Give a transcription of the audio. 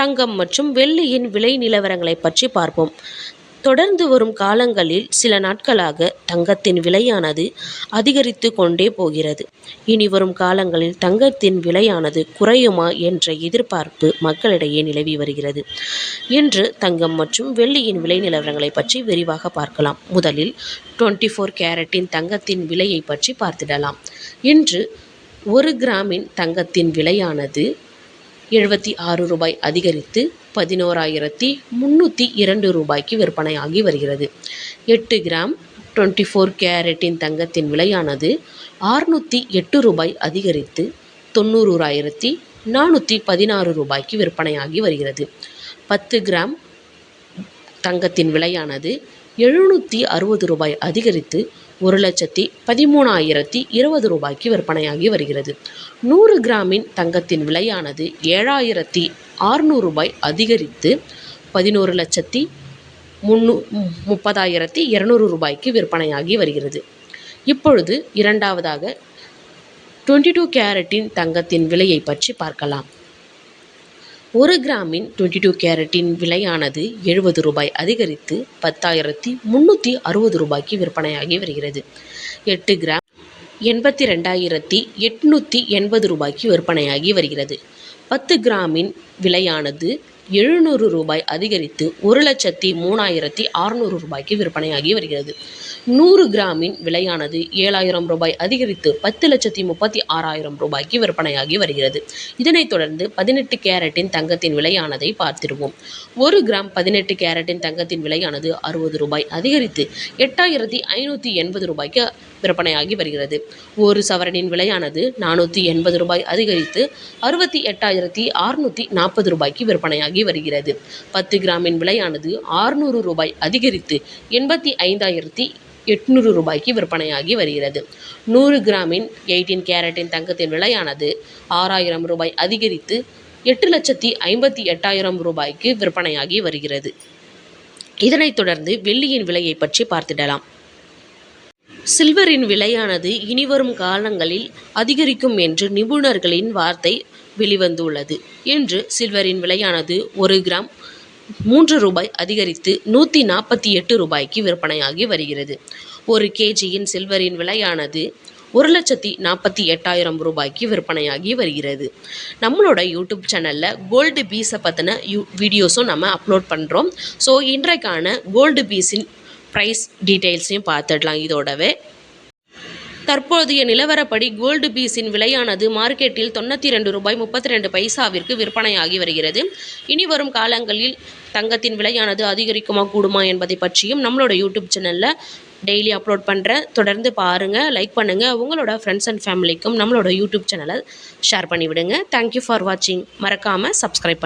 தங்கம் மற்றும் வெள்ளியின் விலை நிலவரங்களை பற்றி பார்ப்போம். தொடர்ந்து வரும் காலங்களில் சில நாட்களாக தங்கத்தின் விலையானது அதிகரித்து கொண்டே போகிறது. இனி வரும் காலங்களில் தங்கத்தின் விலையானது குறையுமா என்ற எதிர்பார்ப்பு மக்களிடையே நிலவி வருகிறது. இன்று தங்கம் மற்றும் வெள்ளியின் விலை நிலவரங்களை பற்றி விரிவாக பார்க்கலாம். முதலில் டுவெண்ட்டி ஃபோர் கேரட்டின் தங்கத்தின் விலையை பற்றி பார்த்திடலாம். இன்று ஒரு கிராமின் தங்கத்தின் விலையானது எழுபத்தி ஆறு ரூபாய் அதிகரித்து பதினோராயிரத்தி முந்நூற்றி இரண்டு ரூபாய்க்கு விற்பனையாகி வருகிறது. எட்டு கிராம் டுவெண்ட்டி ஃபோர் கேரட்டின் தங்கத்தின் விலையானது ஆறுநூற்றி எட்டு ரூபாய் அதிகரித்து தொண்ணூறாயிரத்தி நானூற்றி பதினாறு ரூபாய்க்கு விற்பனையாகி வருகிறது. பத்து கிராம் தங்கத்தின் விலையானது எழுநூற்றி அறுபது ரூபாய் அதிகரித்து ஒரு லட்சத்தி பதிமூணாயிரத்தி இருபது ரூபாய்க்கு விற்பனையாகி வருகிறது. நூறு கிராமின் தங்கத்தின் விலையானது ஏழாயிரத்தி ஆறுநூறு ரூபாய் அதிகரித்து பதினோரு லட்சத்தி முன்னூ முப்பதாயிரத்தி இரநூறு ரூபாய்க்கு விற்பனையாகி வருகிறது. இப்பொழுது இரண்டாவதாக டுவெண்ட்டி டூ கேரட்டின் தங்கத்தின் விலையை பற்றி பார்க்கலாம். ஒரு கிராமின் டுவெண்ட்டி டூ கேரட்டின் விலையானது எழுபது ரூபாய் அதிகரித்து பத்தாயிரத்தி முந்நூற்றி அறுபது ரூபாய்க்கு விற்பனையாகி வருகிறது. எட்டு கிராம் எண்பத்தி ரெண்டாயிரத்தி எட்நூற்றி எண்பது ரூபாய்க்கு விற்பனையாகி வருகிறது. பத்து கிராமின் விலையானது எழுநூறு ரூபாய் அதிகரித்து ஒரு லட்சத்தி மூணாயிரத்தி அறுநூறு ரூபாய்க்கு விற்பனையாகி வருகிறது. நூறு கிராமின் விலையானது ஏழாயிரம் ரூபாய் அதிகரித்து பத்து லட்சத்தி முப்பத்தி ஆறாயிரம் ரூபாய்க்கு விற்பனையாகி வருகிறது. இதனைத் தொடர்ந்து பதினெட்டு கேரட்டின் தங்கத்தின் விலையானதை பார்த்திருவோம். ஒரு கிராம் பதினெட்டு கேரட்டின் தங்கத்தின் விலையானது அறுபது ரூபாய் அதிகரித்து எட்டாயிரத்தி ஐநூற்றி எண்பது ரூபாய்க்கு விற்பனையாகி வருகிறது. ஒரு சவரனின் விலையானது நானூற்றி எண்பது ரூபாய் அதிகரித்து அறுபத்தி எட்டாயிரத்தி அறுநூற்றி நாற்பது ரூபாய்க்கு விற்பனையாகி வருகிறது. பத்து கிராமின் விலையானது ஆறுநூறு ரூபாய் அதிகரித்து எண்பத்தி ஐந்தாயிரத்தி எட்நூறு ரூபாய்க்கு விற்பனையாகி வருகிறது. நூறு கிராமின் எயிட்டீன் கேரட்டின் தங்கத்தின் விலையானது ஆறாயிரம் ரூபாய் அதிகரித்து எட்டு லட்சத்தி ஐம்பத்தி எட்டாயிரம் ரூபாய்க்கு விற்பனையாகி வருகிறது. இதனைத் தொடர்ந்து வெள்ளியின் விலையை பற்றி பார்த்திடலாம். சில்வரின் விலையானது இனிவரும் காலங்களில் அதிகரிக்கும் என்று நிபுணர்களின் வார்த்தை வெளிவந்துள்ளது. இன்று சில்வரின் விலையானது ஒரு கிராம் மூன்று ரூபாய் அதிகரித்து நூற்றி நாற்பத்தி எட்டு ரூபாய்க்கு விற்பனையாகி வருகிறது. ஒரு கேஜியின் சில்வரின் விலையானது ஒரு லட்சத்தி நாற்பத்தி எட்டாயிரம் ரூபாய்க்கு விற்பனையாகி வருகிறது. நம்மளோட யூடியூப் சேனலில் கோல்டு பீஸை பற்றின யூ வீடியோஸும் நம்ம அப்லோட் பண்ணுறோம் ஸோ இன்றைக்கான கோல்டு பீஸின் ப்ரைஸ் டீட்டெயில்ஸையும் பார்த்துடலாம் இதோடவே. தற்போதைய நிலவரப்படி கோல்டு பீஸின் விலையானது மார்க்கெட்டில் தொண்ணூற்றி ரெண்டு ரூபாய் முப்பத்தி ரெண்டு பைசாவிற்கு விற்பனையாகி வருகிறது. இனி வரும் காலங்களில் தங்கத்தின் விலையானது அதிகரிக்குமா கூடுமா என்பதை பற்றியும் நம்மளோட யூடியூப் சேனலில் டெய்லி அப்லோட் பண்ணுறேன் தொடர்ந்து பாருங்கள் லைக் பண்ணுங்கள் உங்களோட ஃப்ரெண்ட்ஸ் அண்ட் ஃபேமிலிக்கும் நம்மளோட யூடியூப் சேனலை ஷேர் பண்ணிவிடுங்க. தேங்க்யூ ஃபார் வாட்சிங் மறக்காமல் சப்ஸ்கிரைப்